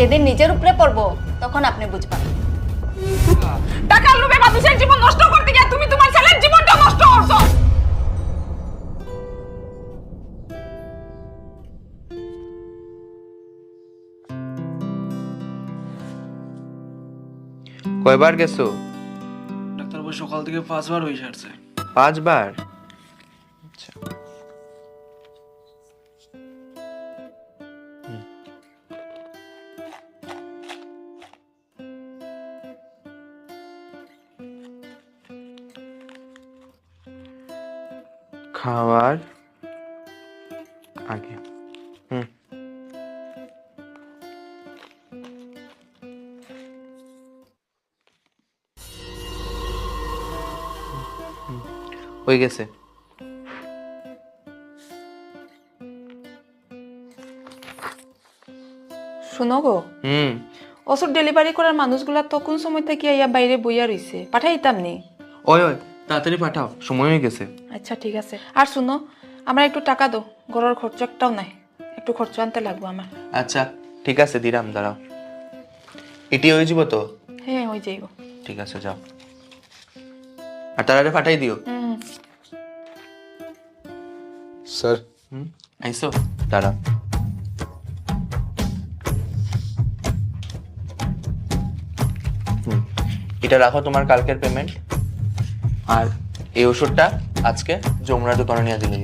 যেদিন নিজের উপরে পড়ব তখন আপনি বুঝবেন। টাকার লোভে মানুষের জীবন নষ্ট করতে গিয়ে তুমি তোমার ছেলের জীবনটা নষ্ট করছ। কয়বার গেছো? ডাক্তারবাবু সকাল থেকে পাঁচবার হয়ে সারছে। পাঁচবার? আচ্ছা। খাওয়ার আগে। হুম। হয়ে গেছে। শুনো গো। হুম। ওষুধ ডেলিভারি করার মানুষগুলা তো কোন সময় থেকে ইয়া বাইরে বইয়া রইছে। পাঠাইতাম নি। ওই ওই। তাড়াতাড়ি পাঠাও সময় হয়ে গেছে। আচ্ছা ঠিক আছে। আর শুনো আমরা একটু টাকা দাও ঘরের খরচ একটাও নাই। একটু খরচ আনতে লাগবো আমার। আচ্ছা ঠিক আছে দিলাম দাঁড়াও। এটি হয়ে যাব তো? হ্যাঁ হয়ে যাইব। ঠিক আছে যাও। আর তাড়াতাড়ি পাঠাই দিও। হুম। স্যার। হুম আইসো দাঁড়াও। হুম এটা রাখো তোমার কালকের পেমেন্ট আর এই ওষুধটা আজকে যমুনার দোকানে নিয়ে দিলে।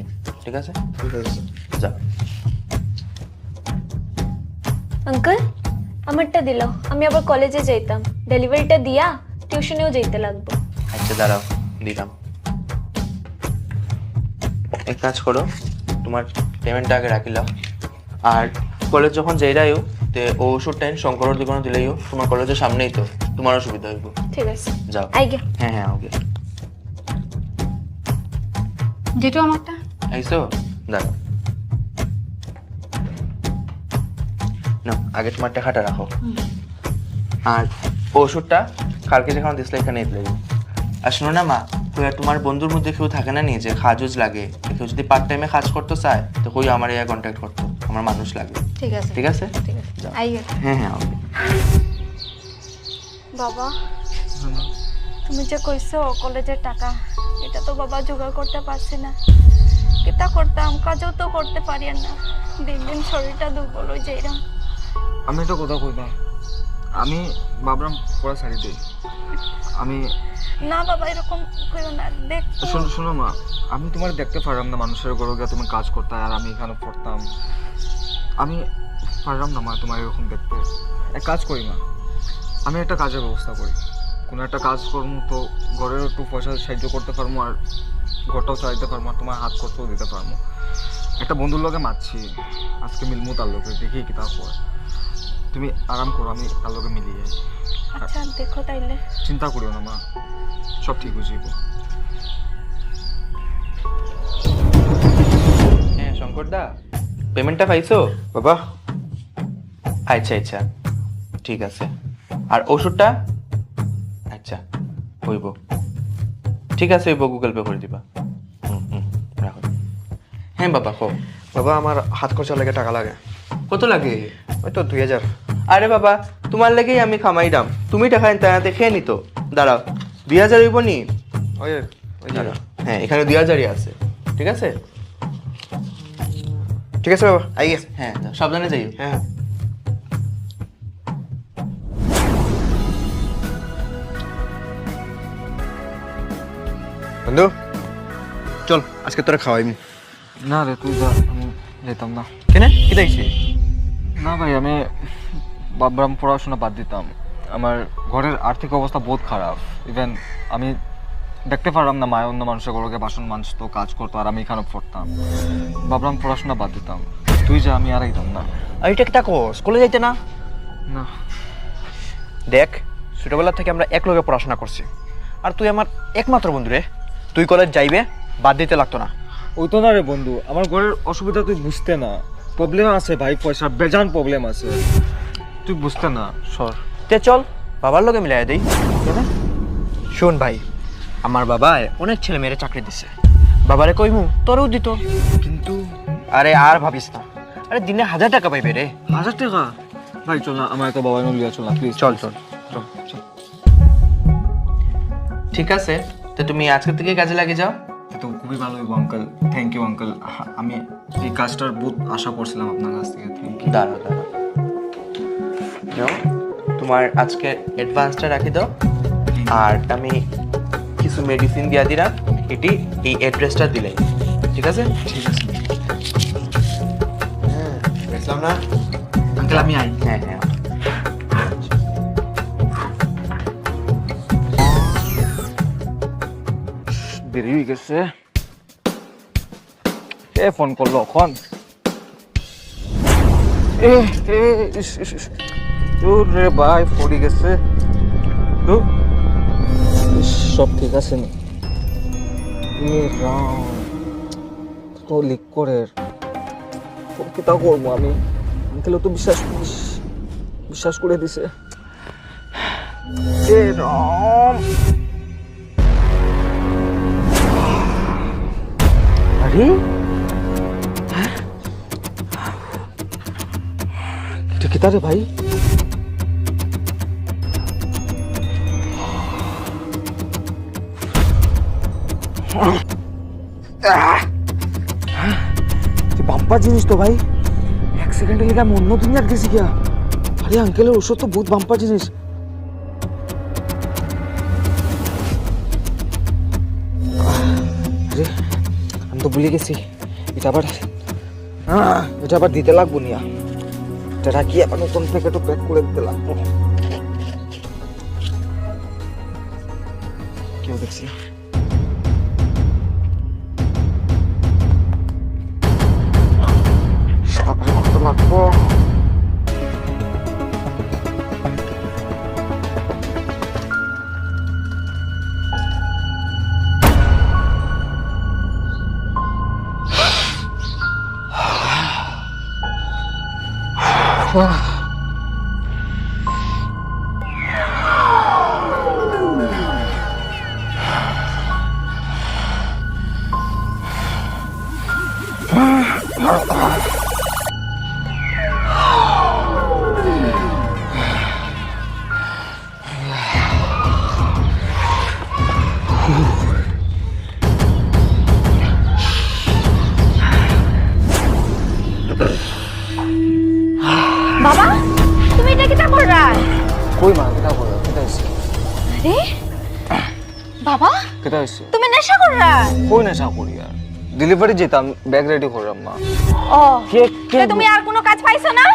ঠিক আছে? ঠিক আছে স্যার। আঙ্কেল আমারটা দিল। আমি আবার কলেজে যাইতাম। ডেলিভারিটা দিয়া টিউশনেও যাইতে লাগবো। আচ্ছা দাঁড়াও দিলাম। এক কাজ করো তোমার পেমেন্টটা আগে রাখিলাম আর কলেজ যখন যাইরাইও তে ও ওষুধটা শঙ্করের দোকানে দিলেইও তোমার কলেজের সামনেই তো তোমার অসুবিধা হইব। ঠিক আছে। যাও। আইগে হ্যাঁ হ্যাঁ ওকে যেটু আমারটা। আইসো দাঁড়াও। না আগে তোমার টাকাটা রাখো। আর ওষুধটা কালকে যখন দিসলে এখানে দিলে। আর শোনো না মা তো আর তোমার বন্ধুর মধ্যে কেউ থাকে না নি যে খাজুজ লাগে। কেউ যদি পার্ট টাইমে কাজ করতে চায় তো কই আমার ইয়া কন্ট্যাক্ট করতো আমার মানুষ লাগে। ঠিক আছে। ঠিক আছে? ঠিক আছে। হ্যাঁ হ্যাঁ ওকে। বাবা। তুমি যে কইছো কলেজের টাকা এটা তো বাবা জোগাড় করতে পারছে না। এটা করতাম কাজও তো করতে পারি না। দিন দিন শরীরটা দুর্বল হয়ে যাইরাম আমি একটা কথা কইবা? আমি ভাবলাম পড়া ছাড়ি দিই। আমি না বাবা এরকম কইও না। দেখ শোনো শোনো মা আমি তোমার দেখতে পারলাম না মানুষের ঘরে গিয়ে তুমি কাজ করতে আর আমি এখানে পড়তাম। আমি পারলাম না মা তোমার এরকম দেখতে। এক কাজ করি মা আমি একটা কাজের ব্যবস্থা করি। কোনো একটা কাজ করব তো ঘরের একটু পয়সা সাহায্য করতে পারব আর ঘরটাও চালাইতে পারব আর তোমার হাত খরচও দিতে পারব। একটা বন্ধুর লোকে মারছি আজকে মিলমু তার লোকে দেখি কি তা হয়। তুমি আরাম করো আমি তার লোকে মিলিয়ে যাই আচ্ছা দেখো তাইলে। চিন্তা করিও না মা সব ঠিক হয়ে যাব হ্যাঁ শঙ্কর দা পেমেন্টটা পাইছো? বাবা। আচ্ছা আচ্ছা ঠিক আছে। আর ওষুধটা? আচ্ছা হইব। ঠিক আছে হইব গুগল পে করে দিবা। হুম হুম রাখো। হ্যাঁ বাবা কো বাবা আমার হাত খরচা লাগে টাকা লাগে। কত লাগে? ওই তো দুই হাজার। আরে বাবা তোমার লেগেই আমি খামাইলাম তুমি টাকা তাড়াতে খেয়ে নিত। দাঁড়াও দুই হাজার হইব নি? ওই ওই দাঁড়াও হ্যাঁ এখানে দুই হাজারই আছে। ঠিক আছে? ঠিক আছে বাবা আইয়ে। হ্যাঁ সাবধানে যাইও। হ্যাঁ। বন্ধু চল আজকে তোরা খাওয়াইমি। না রে তুই যা আমি যেতাম না। কেনে? কি দেখছি? না ভাই আমি বাবরাম পড়াশোনা বাদ দিতাম। আমার ঘরের আর্থিক অবস্থা বহুত খারাপ। ইভেন আমি দেখতে পারলাম না মায়ের অন্য মানুষের ঘরকে বাসন মানতো কাজ করতো আর আমি এখানে পড়তাম। ভাবলাম পড়াশোনা বাদ দিতাম। তুই যা আমি আর একদম না। আর এটা কিটা কর স্কুলে যাইতে না? না। দেখ ছোটবেলা থেকে আমরা এক লগে পড়াশোনা করছি। আর তুই আমার একমাত্র বন্ধু রে। তুই কলেজ যাইবে বাদ দিতে লাগতো না। ওই তো না রে বন্ধু আমার ঘরের অসুবিধা তুই বুঝতে না। প্রবলেম আছে ভাই পয়সা বেজান প্রবলেম আছে। তুই বুঝতে না সর। তে চল বাবার লোকে মিলাই দেই। শোন ভাই আমার বাবায় অনেক ছেলে মেয়েরে চাকরি দিছে। বাবারে কইমু তোরও দিত। কিন্তু আরে আর ভাবিস না। আরে দিনে হাজার টাকা পাইবে রে। হাজার টাকা? ভাই চল না আমার তো বাবা লিয়া চল না প্লিজ চল চল চল। ঠিক আছে তো তুমি আজকে থেকে কাজে লাগে যাও। তো খুবই ভালো হইব আঙ্কেল থ্যাংক ইউ আঙ্কেল আমি এই কাজটার বহুত আশা করছিলাম আপনার কাছ থেকে। থ্যাংক ইউ দাঁড়াও দাঁড়াও যাও তোমার আজকে অ্যাডভান্সটা রাখি দাও। আর আমি কিছু মেডিসিন দিয়া দিলাম এটি এই অ্যাড্রেসটা দিলে ঠিক আছে? ঠিক আছে। বুঝলাম না? আঙ্কেল আমি আই। হ্যাঁ হ্যাঁ। দেরি হয়ে গেছে এ ফোন করল এখন এ এ ইস। রে ভাই পড়ে গেছে। ইস, সব ঠিক আছে নি এ রাম তো লিক করে কিতা করব আমি আঙ্কেলও তো বিশ্বাস বিশ্বাস করে দিছে এ রাম তারে ভাই? বাম্পা জিনিস তো ভাই। এক সেকেন্ডে লেগে আমি অন্য দুনিয়ার গেছি গিয়া। আরে আঙ্কেলের ওষুধ তো বহুত বাম্পা জিনিস। তো ভুলে গেছি। এটা আবার হ্যাঁ এটা আবার দিতে লাগবো নিয়া। এটা রাখি আবার নতুন প্যাকেটও প্যাক করে দিতে লাগবো। কেউ দেখছি। লাগবো। Oh, ডেলিভারি যেতাম ব্যাগ রেডি করলাম মা। ও কে কে তুমি আর কোনো কাজ পাইছো না?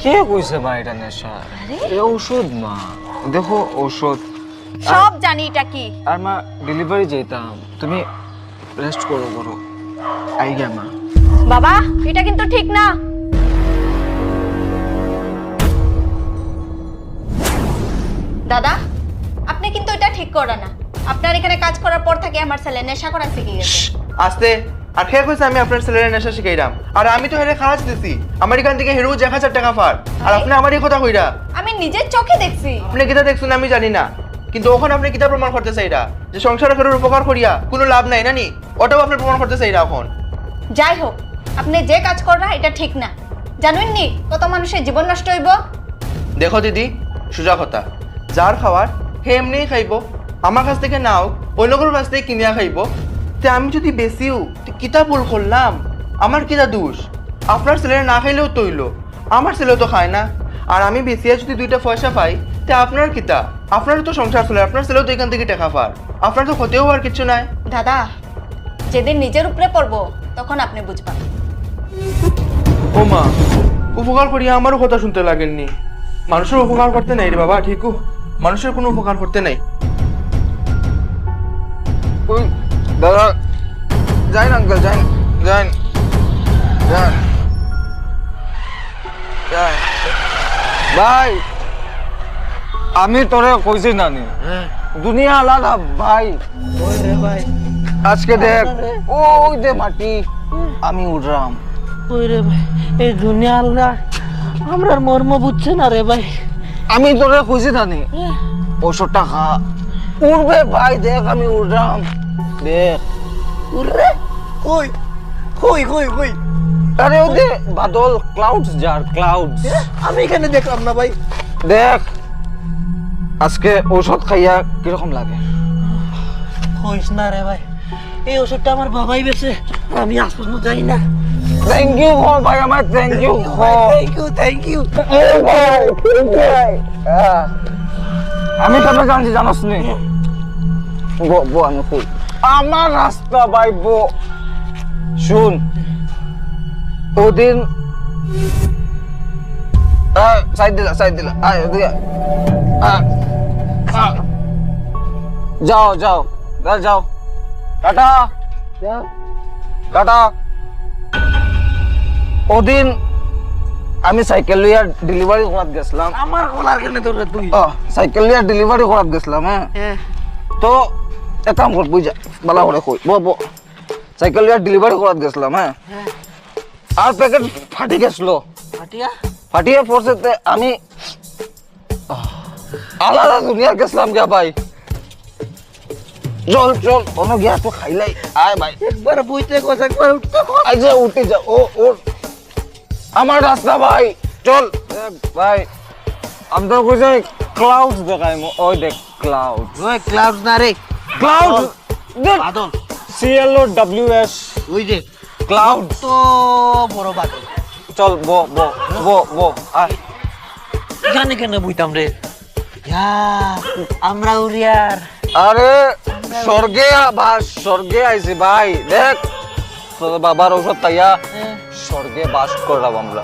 কে কইছে মা এটা নেশা? এ ওষুধ মা। দেখো ঔষধ। সব জানি এটা কি। আর মা ডেলিভারি যেতাম তুমি রেস্ট করো করো। আই গিয়া মা। বাবা এটা কিন্তু ঠিক না। দাদা আপনি কিন্তু এটা ঠিক করা না। আপনার এখানে কাজ করার পর থেকে আমার ছেলে নেশা করা শিখে গেছে। আসতে। আর খেয়ে কইছে আমি আপনার ছেলের নেশা শিখাইলাম। আর আমি তো হেরে খাওয়াজ দিছি। আমার এখান থেকে হেরু এক হাজার টাকা ফার আর আপনি আমার এই কথা কইরা। আমি নিজের চোখে দেখছি। আপনি কিতা দেখছেন আমি জানি না। কিন্তু ওখানে আপনি কিতা প্রমাণ করতে চাইরা? যে সংসার ফেরোর উপকার করিয়া কোনো লাভ নাই নানি? ওটাও আপনি প্রমাণ করতে চাইরা এখন। যাই হোক আপনি যে কাজ করা এটা ঠিক না। জানেন নি কত মানুষের জীবন নষ্ট হইব? দেখো দিদি সোজা কথা। যার খাওয়ার হে এমনিই খাইব। আমার কাছ থেকে নাও অন্য কারোর কাছ থেকে কিনিয়া খাইব। তে আমি যদি বেশিও কিতা ভুল করলাম? আমার কিতা দোষ? আপনার ছেলেরা না খাইলেও তৈল আমার ছেলেও তো খায় না। আর আমি বেশিয়া যদি দুইটা পয়সা পাই তে আপনার কিতা? আপনারও তো সংসার চলে আপনার ছেলেও তো এখান থেকে টাকা পার। আপনার তো ক্ষতিও আর কিছু নাই। দাদা যেদিন নিজের উপরে পড়ব তখন আপনি বুঝবেন। ও মা উপকার করিয়া আমারও কথা শুনতে লাগেননি। মানুষের উপকার করতে নাই রে বাবা ঠিকও। মানুষের কোনো উপকার করতে নাই। দাদা আঙ্কেল ভাই আমি তোরে কইছি নানি দুনিয়া আলাদা ভাই। আজকে দেখ ওই দে মাটি আমি উঠলাম। ওই রে ভাই? এই দুনিয়া আল্লাহ আমরার মর্ম বুঝছে না রে ভাই। আমি তোরে কইছি নানি ওষুধটা খা। উঠবে ভাই দেখ আমি উঠলাম। দেখ। উরে! কই? কই কই কই? আরে যে বাদল ক্লাউডস যার ক্লাউডস আমি এখানে দেখলাম না ভাই। দেখ আজকে ঔষধ খাইয়া কীরকম লাগে? হইস না রে ভাই এই ওষুধটা আমার বাবাই বেছে আমি আজ পর্যন্ত যাই না। থ্যাংক ইউ হ ভাই আমার থ্যাংক ইউ হ থ্যাংক ইউ থ্যাংক ইউ আমি তবে জানছি জানোস নি? বো বো আমি কই? আমার রাস্তা ভাই বো শুন ওদিন সাইড দিলা সাইড। যাও যাও। যাও। টাটা। টাটা। ওদিন আমি সাইকেল লিয়া ডেলিভারি করাত গেছিলাম। আমার গলার কেন তোর তুই? সাইকেল লিয়া ডেলিভারি করাত গেছিলাম হ্যাঁ। হ্যাঁ। তো এক কাম কর বুঝা বালা করে কই। বো বো। সাইকেল ডেলিভারি করাত গেছিলাম হ্যাঁ? আর প্যাকেট ফাটি গেছিল। পাটিয়া ফাটিয়ে পড়ছে আমি আলাদা দুনিয়া গেছিলাম গিয়া ভাই। চল চল কোনো গিয়া তো খাইলাই। আয় ভাই। একবার বইতে কস একবার উঠতে। আই যে উঠে যা ও ও। আমার রাস্তা ভাই চল। ভাই আমি তো কইছে ক্লাউডস দেখাই ওই দেখ ক্লাউড ওই ক্লাউড না রে। ক্লাউড বাদল C L O W S ওই যে ক্লাউড তো বড় বাদল। চল বো বো বো বো আয়। জানি কেন বুঝতাম রে। ইয়া, আমরা উড়িয়ার। আরে স্বর্গে বাস স্বর্গে আইছি ভাই। দেখ তোর বাবার ওষুধ তাইয়া স্বর্গে বাস করলাম আমরা।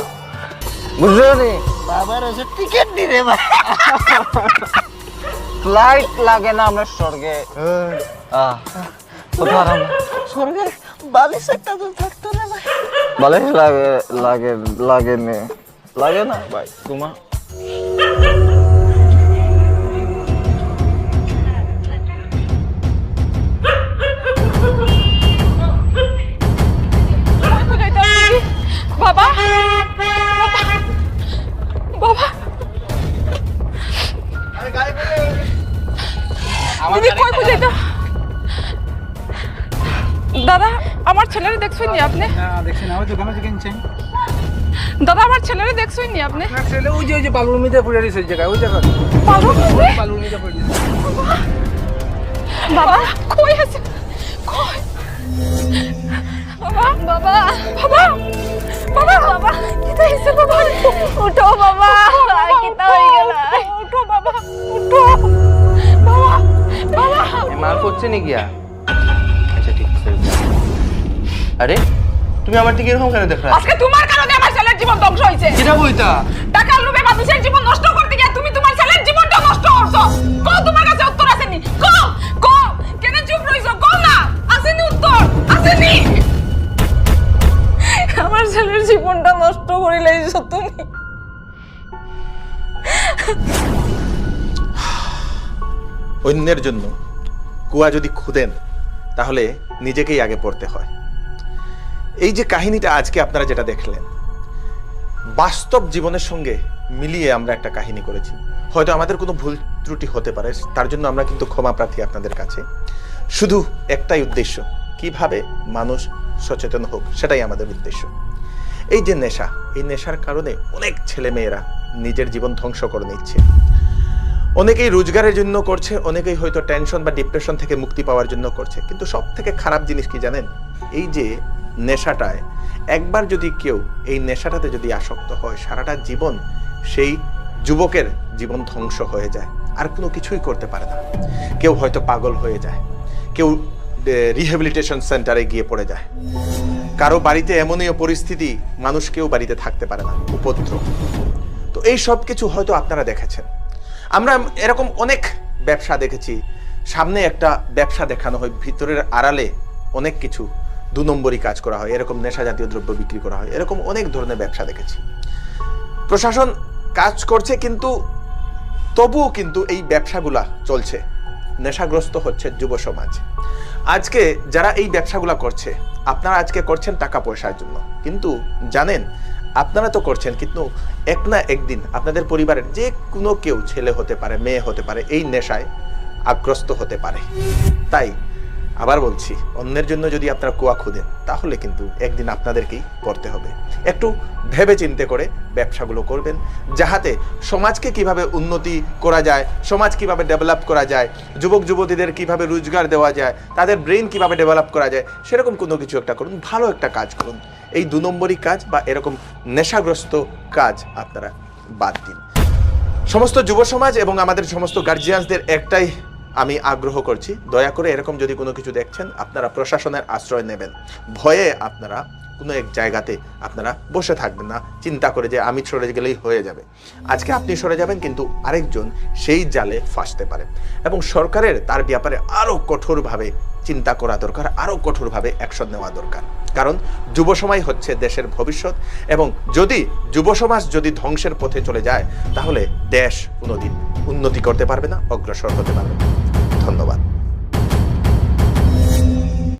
বুঝলি? বাবার ওসে টিকিট দি রে ভাই। ফ্লাইট লাগে না আমরা স্বর্গে। স্বর্গে বালিশ একটা তো থাকতো না ভাই। বালিশ লাগে লাগে লাগে নে লাগে না ভাই তোমার বাবা বাবা। দিদি কই বুঝাইতো দাদা আমার ছেলেরে দেখছই নি আপনি? না ওই দোকানে যে কিনছেন। দাদা আমার ছেলেরে দেখছই নি আপনি? ছেলে ওই যে ওই যে বালুর মিতে পড়ে রয়েছে ওই জায়গায় ওই জায়গায়। পাগল হবে? মিতে পড়ে বাবা কই আছে? কই? বাবা বাবা বাবা বাবা বাবা কিতা হইছে বাবা? উঠো বাবা কিতা হই গেল? উঠো বাবা উঠো। বাবা বাবা! মা করছে নি আচ্ছা ঠিক আছে আরে তুমি আমার দিকে এরকম কেন দেখলা? আজকে তোমার কারণে আমার ছেলের জীবন ধ্বংস হয়েছে। কিটা বইতা টাকার লোভে মানুষের জীবন নষ্ট করতে গিয়ে তুমি তোমার ছেলের জীবনটা নষ্ট করছ। কো তোমার কাছে উত্তর আসেনি। কো কো কেন চুপ রইছো? কো না আসেনি উত্তর আসেনি। আমার ছেলের জীবনটা নষ্ট করে লাইছো তুমি। অন্যের জন্য কুয়া যদি খুদেন, তাহলে নিজেকেই আগে পড়তে হয়। এই যে কাহিনীটা আজকে আপনারা যেটা দেখলেন, বাস্তব জীবনের সঙ্গে মিলিয়ে আমরা একটা কাহিনী করেছি। হয়তো আমাদের কোনো ভুল ত্রুটি হতে পারে, তার জন্য আমরা কিন্তু ক্ষমা প্রার্থী আপনাদের কাছে। শুধু একটাই উদ্দেশ্য, কীভাবে মানুষ সচেতন হোক, সেটাই আমাদের উদ্দেশ্য। এই যে নেশা, এই নেশার কারণে অনেক ছেলে মেয়েরা নিজের জীবন ধ্বংস করে নিচ্ছে। অনেকেই রোজগারের জন্য করছে, অনেকেই হয়তো টেনশন বা ডিপ্রেশন থেকে মুক্তি পাওয়ার জন্য করছে। কিন্তু সব থেকে খারাপ জিনিস কি জানেন? এই যে নেশাটায়, একবার যদি কেউ এই নেশাটাতে যদি আসক্ত হয়, সারাটা জীবন সেই যুবকের জীবন ধ্বংস হয়ে যায়। আর কোনো কিছুই করতে পারে না। কেউ হয়তো পাগল হয়ে যায়। কেউ রিহেবিলিটেশন সেন্টারে গিয়ে পড়ে যায়। কারও বাড়িতে এমনই পরিস্থিতি, মানুষ কেউ বাড়িতে থাকতে পারে না। উপদ্রব। তো এই সব কিছু হয়তো আপনারা দেখেছেন। আমরা এরকম অনেক ব্যবসা দেখেছি। সামনে একটা ব্যবসা দেখানো হয়, ভিতরের আড়ালে অনেক কিছু দু নম্বরই কাজ করা হয়, এরকম নেশা জাতীয় দ্রব্য বিক্রি করা হয়, এরকম অনেক ধরনের ব্যবসা দেখেছি। প্রশাসন কাজ করছে কিন্তু তবুও কিন্তু এই ব্যবসাগুলা চলছে, নেশাগ্রস্ত হচ্ছে যুব সমাজ। আজকে যারা এই ব্যবসাগুলা করছে, আপনারা আজকে করছেন টাকা পয়সার জন্য, কিন্তু জানেন আপনারা তো করছেন, কিন্তু এক না একদিন আপনাদের পরিবারের যে কোনো কেউ ছেলে হতে পারে, মেয়ে হতে পারে, এই নেশায় আগ্রস্ত হতে পারে। তাই আবার বলছি, অন্যের জন্য যদি আপনারা কুয়া খুদেন তাহলে কিন্তু একদিন আপনাদেরকেই করতে হবে। একটু ভেবে চিন্তে করে ব্যবসাগুলো করবেন, যাহাতে সমাজকে কীভাবে উন্নতি করা যায়, সমাজ কীভাবে ডেভেলপ করা যায়, যুবক যুবতীদের কীভাবে রোজগার দেওয়া যায়, তাদের ব্রেন কীভাবে ডেভেলপ করা যায়, সেরকম কোনো কিছু একটা করুন, ভালো একটা কাজ করুন। এই দু নম্বরই কাজ বা এরকম নেশাগ্রস্ত কাজ আপনারা বাদ দিন। সমস্ত যুব সমাজ এবং আমাদের সমস্ত গার্জিয়ানসদের একটাই আমি আগ্রহ করছি। দয়া করে এরকম যদি কোনো কিছু দেখছেন, আপনারা প্রশাসনের আশ্রয় নেবেন। ভয়ে আপনারা কোনো এক জায়গাতে আপনারা বসে থাকবেন না। চিন্তা করে যে আমি সরে গেলেই হয়ে যাবে। আজকে আপনি সরে যাবেন, কিন্তু আরেকজন সেই জালে ফাঁসতে পারে। এবং সরকারের তার ব্যাপারে আরও কঠোরভাবে চিন্তা করা দরকার আরও কঠোরভাবে অ্যাকশন নেওয়া দরকার। কারণ যুব সমাজ হচ্ছে দেশের ভবিষ্যৎ, এবং যদি যুব সমাজ যদি ধ্বংসের পথে চলে যায়, তাহলে দেশ কোনোদিন উন্নতি করতে পারবে না, অগ্রসর হতে পারবে না। ধন্যবাদ